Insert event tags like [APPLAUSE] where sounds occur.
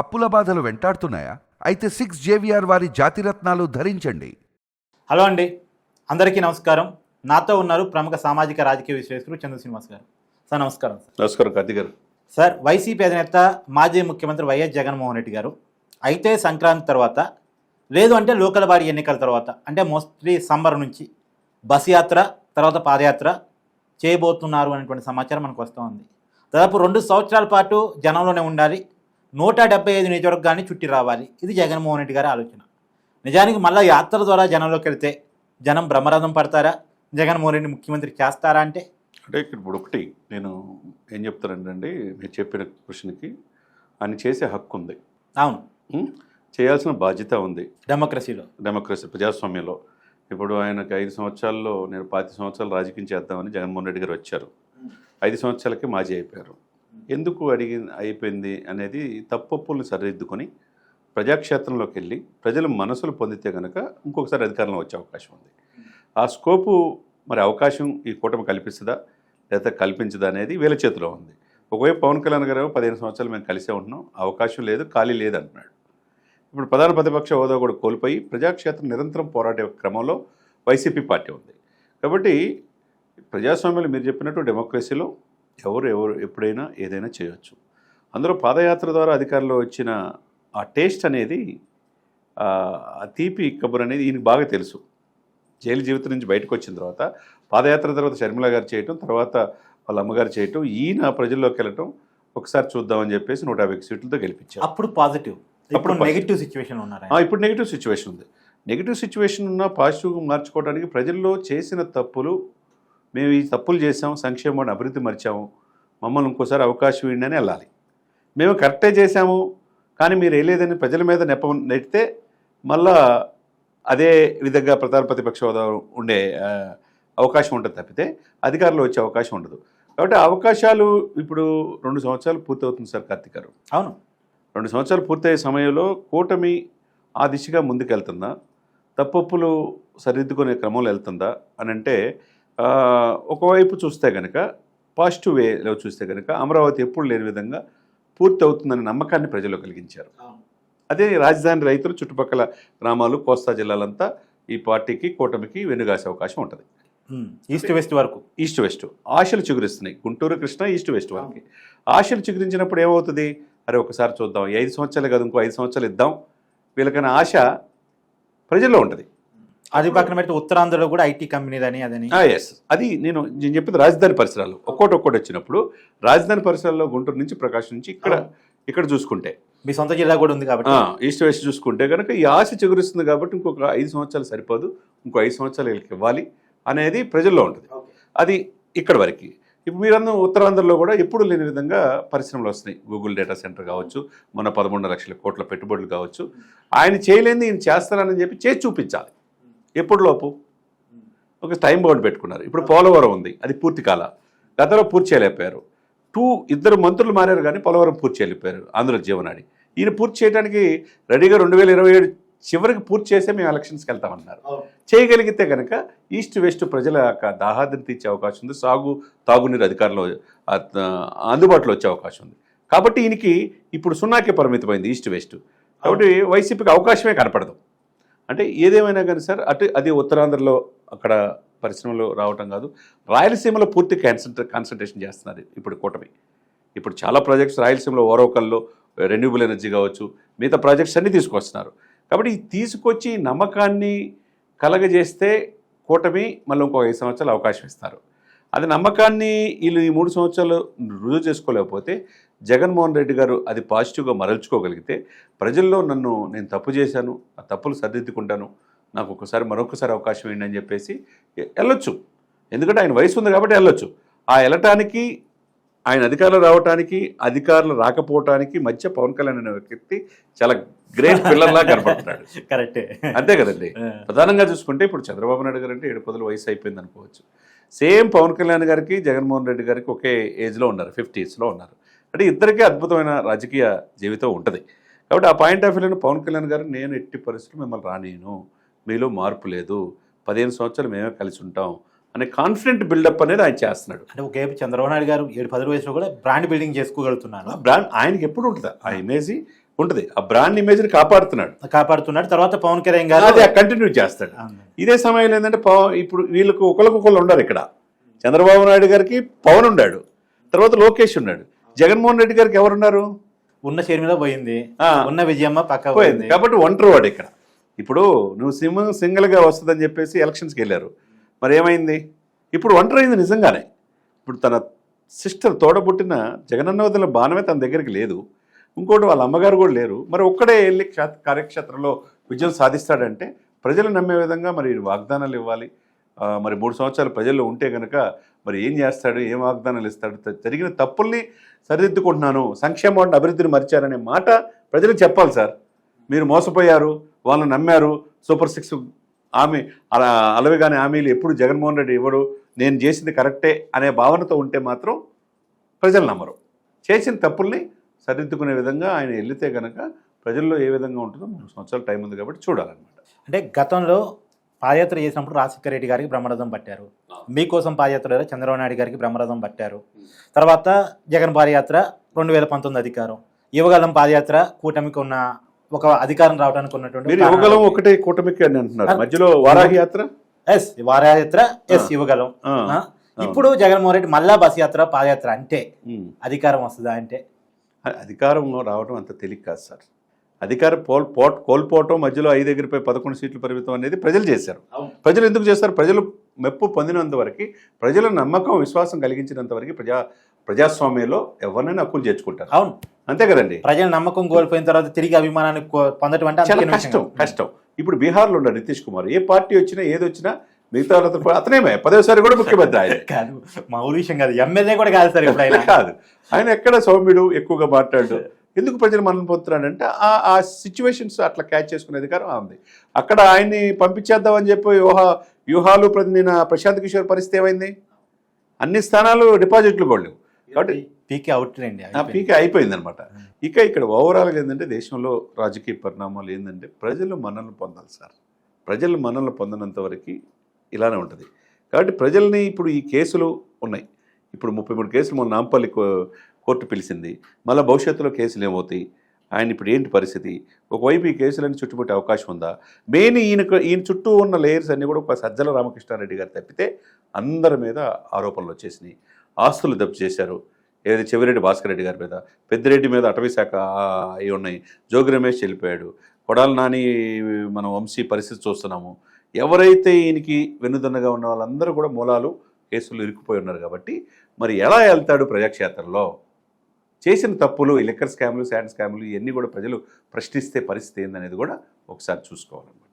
అప్పుల బాధలు వెంటాడుతున్నాయా? అయితే సిక్స్ జేవిఆర్ వారి జాతిరత్నాలు ధరించండి. హలో అండి. అందరికీ నమస్కారం. నాతో ఉన్నారు ప్రముఖ సామాజిక రాజకీయ విశ్లేషకులు చంద్ర శ్రీనివాస్ గారు. సార్ నమస్కారం సార్. నమస్కారం కార్తీ గారు. సార్ వైసీపీ అధినేత మాజీ ముఖ్యమంత్రి వైఎస్ జగన్మోహన్ రెడ్డి గారు. అయితే సంక్రాంతి తర్వాత లేదు అంటే లోకల్ బాడీ ఎన్నికల తర్వాత అంటే మోస్ట్లీ సమ్మర్ నుంచి బస్ యాత్ర తర్వాత పాదయాత్ర చేయబోతున్నారు అనేటువంటి సమాచారం మనకు వస్తూ ఉంది. దాదాపు రెండు సంవత్సరాల పాటు జనంలోనే ఉండాలి. నూట డెబ్బై ఐదు నియోజకవర్గాన్ని చుట్టి రావాలి. ఇది జగన్మోహన్ రెడ్డి గారి ఆలోచన. నిజానికి మళ్ళీ యాత్ర ద్వారా జనంలోకి వెళ్తే జనం బ్రహ్మరథం పడతారా? జగన్మోహన్ రెడ్డి ముఖ్యమంత్రి చేస్తారా అంటే? అంటే ఇక్కడ ఇప్పుడు ఒకటి నేను ఏం చెప్తానంటే మీరు చెప్పిన క్వశ్చన్కి ఆయన చేసే హక్కు ఉంది. అవును? చేయాల్సిన బాధ్యత ఉంది. డెమోక్రసీలో. డెమోక్రసీ ప్రజాస్వామ్యంలో. ఇప్పుడు ఆయనకు ఐదు సంవత్సరాల్లో నేను పాతి సంవత్సరాలు రాజకీయం చేద్దామని జగన్మోహన్ రెడ్డి గారు వచ్చారు. ఐదు సంవత్సరాలకి మాజీ అయిపోయారు. ఎందుకు అడిగి అయిపోయింది అనేది తప్పప్పుల్ని సరిదిద్దుకొని ప్రజాక్షేత్రంలోకి వెళ్ళి ప్రజల మనసులు పొందితే కనుక ఇంకొకసారి అధికారంలో వచ్చే అవకాశం ఉంది. ఆ స్కోపు మరి అవకాశం ఈ కూటమి కల్పిస్తుందా? లేదా కల్పించదా అనేది వీళ్ళ చేతిలో ఉంది. ఒకవైపు పవన్ కళ్యాణ్ గారు పదిహేను సంవత్సరాలు మేము కలిసే ఉంటున్నాం అవకాశం లేదు ఖాళీ లేదు అంటున్నాడు. ఇప్పుడు ప్రధాన ప్రతిపక్ష హోదా కూడా కోల్పోయి ప్రజాక్షేత్రం నిరంతరం పోరాటే క్రమంలో వైసీపీ పార్టీ ఉంది. కాబట్టి ప్రజాస్వామ్యంలో మీరు చెప్పినట్టు డెమోక్రసీలో ఎవరు ఎవరు ఎప్పుడైనా ఏదైనా చేయొచ్చు. అందులో పాదయాత్ర ద్వారా అధికారంలో వచ్చిన ఆ టేస్ట్ అనేది ఆ తీపి కబుర్ అనేది ఈయనకి బాగా తెలుసు. జైలు జీవితం నుంచి బయటకు వచ్చిన తర్వాత పాదయాత్ర తర్వాత షర్మిల గారు చేయటం తర్వాత వాళ్ళ అమ్మగారు చేయటం ఈయన ప్రజల్లోకి వెళ్ళటం ఒకసారి చూద్దామని చెప్పేసి నూట యాభై సీట్లతో గెలిపించారు. అప్పుడు పాజిటివ్. ఇప్పుడు అప్పుడు. నెగిటివ్ సిచ్యువేషన్ ఉన్నారు ఇప్పుడు నెగిటివ్ సిచ్యువేషన్ ఉంది. నెగిటివ్ సిచ్యువేషన్ ఉన్న పాజిటివ్గా మార్చుకోవడానికి ప్రజల్లో చేసిన తప్పులు మేము ఈ తప్పులు చేసాం సంక్షేమం అభివృద్ధి మర్చాము. మమ్మల్ని ఇంకోసారి అవకాశం ఇవ్వండి అని వెళ్ళాలి. మేము కరెక్టే చేశాము కానీ మీరు వేయలేదని ప్రజల మీద నెప్ప నెట్టితే మళ్ళా అదే విధంగా ప్రధాన ప్రతిపక్ష హోదా ఉండే అవకాశం ఉంటుంది తప్పితే అధికారంలో వచ్చే అవకాశం ఉండదు. కాబట్టి అవకాశాలు ఇప్పుడు రెండు సంవత్సరాలు పూర్తవుతుంది సార్ కార్తీక్ గారు. అవును. రెండు సంవత్సరాలు పూర్తయ్యే సమయంలో కూటమి ఆ దిశగా ముందుకెళ్తుందా? తప్పొప్పులు సరిదిద్దుకునే క్రమంలో వెళ్తుందా? అని అంటే ఒకవైపు చూస్తే కనుక పాజిటివ్ వేలో చూస్తే కనుక అమరావతి ఎప్పుడు లేని విధంగా పూర్తి అవుతుందనే నమ్మకాన్ని ప్రజలు కలిగించారు. అదే రాజధాని రైతులు చుట్టుపక్కల గ్రామాలు కోస్తా జిల్లాలంతా ఈ పార్టీకి కూటమికి వెనుగాసే అవకాశం ఉంటుంది. ఈస్ట్ వెస్ట్ వరకు. East west. ఆశలు చిగురిస్తున్నాయి. గుంటూరు కృష్ణ ఈస్ట్ వెస్ట్ వరకు. ఆశలు చిగురించినప్పుడు ఏమవుతుంది? అరే ఒకసారి చూద్దాం. ఐదు సంవత్సరాలు కాదు ఇంకో ఐదు సంవత్సరాలు ఇద్దాం. వీళ్ళకైనా ఆశ ప్రజల్లో ఉంటుంది. అది పక్కన పెడితే ఉత్తరాంధ్రలో కూడా ఐటీ కంపెనీదని అదని. ఎస్ అది నేను నేను చెప్పింది రాజధాని పరిసరాలు ఒక్కోటి ఒక్కోటి వచ్చినప్పుడు రాజధాని పరిసరాల్లో గుంటూరు నుంచి ప్రకాశం నుంచి ఇక్కడ ఇక్కడ చూసుకుంటే. మీ సొంత జిల్లా కూడా ఉంది కాబట్టి. ఈస్ట్ వెస్ట్ చూసుకుంటే కనుక ఈ ఆశ చిగురిస్తుంది కాబట్టి ఇంకొక ఐదు సంవత్సరాలు సరిపోదు. ఇంకో ఐదు సంవత్సరాలు వీళ్ళకి ఇవ్వాలి అనేది ప్రజల్లో ఉంటుంది. అది ఇక్కడ వరకు. ఇప్పుడు మీరందరూ ఉత్తరాంధ్రలో కూడా ఎప్పుడు లేని విధంగా పరిశ్రమలు వస్తున్నాయి. గూగుల్ డేటా సెంటర్ కావచ్చు మన పదకొండు లక్షల కోట్ల పెట్టుబడులు కావచ్చు. ఆయన చేయలేని ఈయన చేస్తారని చెప్పి చేసి చూపించాలి. ఎప్పుడు లోపు ఒక టైం బౌండ్ పెట్టుకున్నారు. ఇప్పుడు పోలవరం ఉంది అది పూర్తి కాల. గతంలో పూర్తి చేయలేకపోయారు. టూ ఇద్దరు మంత్రులు మారారు కానీ పోలవరం పూర్తి చేయలేకపోయారు ఆంధ్ర జీవనాడి. ఈయన పూర్తి చేయడానికి రెడీగా రెండు వేల ఇరవై ఏడు చివరికి పూర్తి చేసే మేము ఎలక్షన్స్కి వెళ్తామన్నారు. చేయగలిగితే కనుక ఈస్ట్ వెస్ట్ ప్రజల యొక్క దాహాద్రి తీర్చే అవకాశం ఉంది. సాగు తాగునీరు అధికారంలో అందుబాటులో వచ్చే అవకాశం ఉంది. కాబట్టి ఈయనకి ఇప్పుడు సున్నాకే పరిమితమైంది ఈస్ట్ వెస్ట్. కాబట్టి వైసీపీకి అవకాశమే కనపడదు. అంటే ఏదేమైనా కానీ సార్ అటు అది ఉత్తరాంధ్రలో అక్కడ పరిశ్రమలు రావటం కాదు. రాయలసీమలో పూర్తి కాన్సన్ట్రే కాన్సన్ట్రేషన్ చేస్తున్నారు ఇప్పుడు కూటమి. ఇప్పుడు చాలా ప్రాజెక్ట్స్ రాయలసీమలో ఓరోకల్లో రెన్యూబుల్ ఎనర్జీ కావచ్చు మిగతా ప్రాజెక్ట్స్ అన్నీ తీసుకొస్తున్నారు. కాబట్టి తీసుకొచ్చి నమ్మకాన్ని కలగజేస్తే కూటమి మళ్ళీ ఇంకో ఐదు సంవత్సరాలు అవకాశం ఇస్తారు. అది నమ్మకాన్ని వీళ్ళు ఈ మూడు సంవత్సరాలు రుజువు చేసుకోలేకపోతే జగన్మోహన్ రెడ్డి గారు అది పాజిటివ్గా మరల్చుకోగలిగితే ప్రజల్లో నన్ను నేను తప్పు చేశాను ఆ తప్పులు సరిదిద్దుకుంటాను నాకు ఒకసారి మరొకసారి అవకాశం ఏంటి అని చెప్పేసి వెళ్ళొచ్చు. ఎందుకంటే ఆయన వయసు ఉంది కాబట్టి వెళ్ళొచ్చు. ఆ వెళ్ళటానికి ఆయన అధికారులు రావటానికి అధికారులు రాకపోవటానికి మధ్య పవన్ కళ్యాణ్ అనే వ్యక్తి చాలా గ్రేట్ పిల్లర్లా కనపడుతున్నాడు. [LAUGHS] కరెక్టే. అంతే కదండి. ప్రధానంగా చూసుకుంటే ఇప్పుడు చంద్రబాబు నాయుడు గారు అంటే ఏడు పదుల వయసు అయిపోయింది అనుకోవచ్చు. సేమ్ పవన్ కళ్యాణ్ గారికి జగన్మోహన్ రెడ్డి గారికి ఒకే ఏజ్లో ఉన్నారు ఫిఫ్టీస్లో ఉన్నారు. అంటే ఇద్దరికీ అద్భుతమైన రాజకీయ జీవితం ఉంటుంది. కాబట్టి ఆ పాయింట్ ఆఫ్ వ్యూలో పవన్ కళ్యాణ్ గారు నేను ఎట్టి పరిస్థితులు మిమ్మల్ని రానియను మీలో మార్పు లేదు. పదిహేను సంవత్సరాలు మేమే కలిసి ఉంటాం. అనే కాన్ఫిడెంట్ బిల్డప్ అనేది ఆయన చేస్తున్నాడు. అంటే ఒకవైపు చంద్రబాబు నాయుడు గారు ఏడు పది వయసులో కూడా బ్రాండ్ బిల్డింగ్ చేసుకోగలుగుతున్నారు. ఆ బ్రాండ్ ఆయనకి ఎప్పుడు ఉంటుంది? ఆ ఇమేజ్ ఉంటుంది. ఆ బ్రాండ్ ఇమేజ్ని కాపాడుతున్నాడు. కాపాడుతున్నాడు. తర్వాత పవన్ కళ్యాణ్ గారు అది కంటిన్యూ చేస్తాడు. ఇదే సమయంలో ఏంటంటే పవన్ ఇప్పుడు వీళ్ళకు ఒకరికొకరు ఉండరు ఇక్కడ. చంద్రబాబు నాయుడు గారికి పవన్ ఉన్నాడు తర్వాత లోకేష్ ఉన్నాడు. జగన్మోహన్ రెడ్డి గారికి ఎవరున్నారు? ఉన్న షర్మిల పోయింది. ఉన్న విజయమ్మ పక్క పోయింది. కాబట్టి ఒంటరి వాడు ఇక్కడ. ఇప్పుడు నువ్వు సింహ సింగిల్గా వస్తుందని చెప్పేసి ఎలక్షన్స్కి వెళ్ళారు. మరి ఏమైంది? ఇప్పుడు ఒంటరి అయింది నిజంగానే. ఇప్పుడు తన సిస్టర్ తోడబుట్టిన జగనన్న వదిన బాణమే తన దగ్గరికి లేదు. ఇంకోటి వాళ్ళ అమ్మగారు కూడా లేరు. మరి ఒక్కడే వెళ్ళి కార్యక్షేత్రంలో విజయం సాధిస్తాడంటే ప్రజలు నమ్మే విధంగా మరి వాగ్దానాలు ఇవ్వాలి. మరి మూడు సంవత్సరాలు ప్రజల్లో ఉంటే కనుక మరి ఏం చేస్తాడు ఏం వాగ్దానాలు ఇస్తాడు జరిగిన తప్పుల్ని సరిదిద్దుకుంటున్నాను సంక్షేమం అభివృద్ధిని మరిచారనే మాట ప్రజలకు చెప్పాలి సార్. మీరు మోసపోయారు వాళ్ళని నమ్మారు సూపర్ సిక్స్ ఆమె అలా అలవిగానే హామీలు ఎప్పుడు జగన్మోహన్ రెడ్డి ఇవ్వడు నేను చేసింది కరెక్టే అనే భావనతో ఉంటే మాత్రం ప్రజలు నమ్మరు. చేసిన తప్పుల్ని సరిదిద్దుకునే విధంగా ఆయన వెళితే కనుక ప్రజల్లో ఏ విధంగా ఉంటుందో మూడు సంవత్సరాల టైం ఉంది కాబట్టి చూడాలన్నమాట. అంటే గతంలో పాదయాత్ర చేసినప్పుడు రాజశేఖర రెడ్డి గారికి బ్రహ్మరథం పట్టారు. మీకోసం పాదయాత్ర చంద్రబాబు నాయుడు గారికి బ్రహ్మరథం పట్టారు. తర్వాత జగన్ పాదయాత్ర రెండు వేల పంతొమ్మిది అధికారం. యువగలం పాదయాత్ర కూటమికి ఉన్న ఒక అధికారం రావడానికి ఉన్నటువంటి మీరు యువగలం ఒకటే కూటమికి అని అంటున్నారు. మధ్యలో వారాహి యాత్ర? ఎస్ వారయాత్ర ఎస్. యువగలం? ఇప్పుడు జగన్మోహన్ రెడ్డి మళ్ళా బస్ యాత్ర పాదయాత్ర అంటే. అధికారం వస్తుందా అంటే? అధికారంలో రావడం అంత తేలిక కాదు సార్. అధికారం పోల్ పోట్ కోల్పోవటం మధ్యలో ఐదు ఎగిరిపై పదకొండు సీట్లు పరిమితం అనేది ప్రజలు చేశారు. ప్రజలు ఎందుకు చేస్తారు ప్రజలు మెప్పు పొందినంత వరకు ప్రజల నమ్మకం విశ్వాసం కలిగించినంత వరకు ప్రజా ప్రజాస్వామ్యంలో ఎవరినైనా హక్కులు చేర్చుకుంటారు. అవును. అంతే కదండి? ప్రజల నమ్మకం కోల్పోయిన తర్వాత తిరిగి అభిమానాన్ని పొందడం అంటే కష్టం. కష్టం. ఇప్పుడు బీహార్లో ఉన్నాడు నితీష్ కుమార్ ఏ పార్టీ వచ్చినా ఏది వచ్చినా మిగతా వాళ్ళతో పాటు అతనేమే పదోసారి కూడా ముఖ్యమంత్రి ఆయన. [LAUGHS] కాదు మా ఊరి విషయం కాదు ఎమ్మెల్యే కూడా కాదు సార్ ఇప్పుడు ఆయన. [LAUGHS] కాదు. ఆయన ఎక్కడ సౌమ్యుడు ఎక్కువగా మాట్లాడు. ఎందుకు ప్రజలు మనం పొందుతున్నాడంటే ఆ ఆ సిచ్యువేషన్స్ అట్లా క్యాచ్ చేసుకునే అధికారం ఉంది. అక్కడ ఆయన్ని పంపించేద్దామని చెప్పి వ్యూహ వ్యూహాలు నిన్న ప్రశాంత్ కిషోర్ పరిస్థితి ఏమైంది? అన్ని స్థానాలు డిపాజిట్లు కూడా కాబట్టి పీకే అవుట్ అండి ఆ పీకే అయిపోయింది అనమాట ఇక ఇక్కడ ఓవరాల్గా ఏంటంటే దేశంలో రాజకీయ పరిణామాలు ఏంటంటే ప్రజలు మనల్ని పొందాలి సార్. ప్రజలు మనల్ని పొందనంత వరకు ఇలానే ఉంటుంది. కాబట్టి ప్రజల్ని ఇప్పుడు ఈ కేసులు ఉన్నాయి. ఇప్పుడు ముప్పై మూడు కేసులు మొన్న నాంపల్లి కోర్టు పిలిచింది. మళ్ళీ భవిష్యత్తులో కేసులు ఏమవుతాయి? ఆయన ఇప్పుడు ఏంటి పరిస్థితి? ఒకవైపు ఈ కేసులన్నీ చుట్టుముట్టే అవకాశం ఉందా? మెయిన్ ఈయన ఈయన చుట్టూ ఉన్న లేయర్స్ అన్నీ కూడా ఒక సజ్జల రామకృష్ణారెడ్డి గారు తప్పితే అందరి మీద ఆరోపణలు వచ్చేసినాయి. ఆస్తులు దెబ్బ చేశారు. ఏదైతే చెవిరెడ్డి భాస్కర్ రెడ్డి గారి మీద పెద్దిరెడ్డి మీద అటవీశాఖ అవి ఉన్నాయి. జోగి రమేష్ వెళ్ళిపోయాడు. కొడాలి నాని మనం వంశీ పరిస్థితి చూస్తున్నాము. ఎవరైతే ఈయనకి వెన్నుదన్నగా ఉన్న వాళ్ళందరూ కూడా మూలాలు కేసులు ఇరుక్కుపోయి ఉన్నారు కాబట్టి మరి ఎలా వెళ్తాడు ప్రజాక్షేత్రంలో? చేసిన తప్పులు ఈ లిక్కర్ స్కామ్లు శాండ్ స్కామ్లు ఇవన్నీ కూడా ప్రజలు ప్రశ్నిస్తే పరిస్థితి ఏందనేది కూడా ఒకసారి చూసుకోవాలన్నమాట.